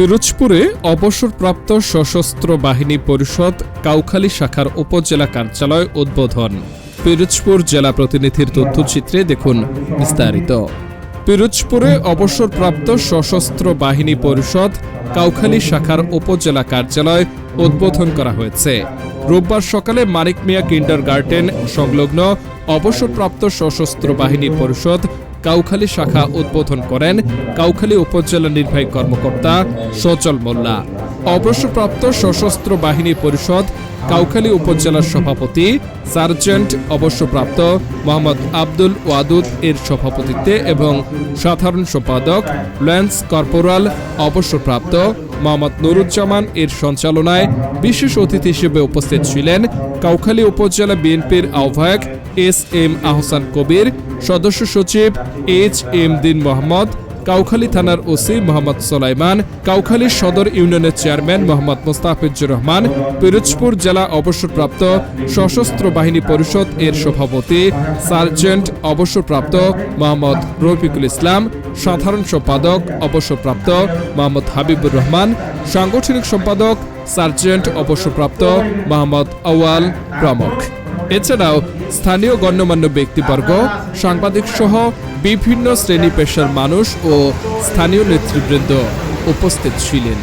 পিরোজপুরে অবসরপ্রাপ্ত সশস্ত্র বাহিনী পরিষদ কাউখালী শাখার উপজেলা কার্যালয় উদ্বোধন। পিরোজপুর জেলা প্রতিনিধির তথ্যচিত্রে দেখুন বিস্তারিত। পিরোজপুরে অবসরপ্রাপ্ত সশস্ত্র বাহিনী পরিষদ কাউখালী শাখার উপজেলা কার্যালয় উদ্বোধন করা হয়েছে। রোববার সকালে মানিক মিয়া কিন্ডার গার্ডেন সংলগ্ন অবসরপ্রাপ্ত সশস্ত্র বাহিনী পরিষদ কাউখালী শাখা উদ্বোধন করেন কাউখালী উপজেলা নির্বাহী কর্মকর্তা সচল মোল্লা। অবসরপ্রাপ্ত সশস্ত্র বাহিনী পরিষদ কাউখালী উপজেলার সভাপতি, সার্জেন্ট অবসরপ্রাপ্ত মোহাম্মদ আব্দুল ওয়াদুদ এর সভাপতিত্বে এবং সাধারণ সম্পাদক, ল্যান্স কর্পোরাল অবসরপ্রাপ্ত মোহাম্মদ নুরুজ্জামান এর সঞ্চালনায় বিশেষ অতিথি হিসেবে উপস্থিত ছিলেন কাউখালী উপজেলা বিএনপির আহ্বায়ক এস এম আহসান কবির, সদস্য সচিব এইচ এম দিন মোহাম্মদ কাউখালী থানার ওসি মোহাম্মদ সোলাইমান, কাউখালী সদর ইউনিয়নের চেয়ারম্যান মোহাম্মদ মোস্তাফিজুর রহমান, পিরোজপুর জেলা অবসরপ্রাপ্ত সশস্ত্র বাহিনী পরিষদ এর সভাপতি সার্জেন্ট অবসরপ্রাপ্ত মোহাম্মদ রফিকুল ইসলাম, সাধারণ সম্পাদক অবসরপ্রাপ্ত মোহাম্মদ হাবিবুর রহমান, সাংগঠনিক সম্পাদক সার্জেন্ট অবসরপ্রাপ্ত মোহাম্মদ আওয়াল প্রমুখ। এছাড়াও স্থানীয় গণ্যমান্য ব্যক্তিবর্গ সাংবাদিক সহ বিভিন্ন শ্রেণি পেশার মানুষ ও স্থানীয় নেতৃবৃন্দ উপস্থিত ছিলেন।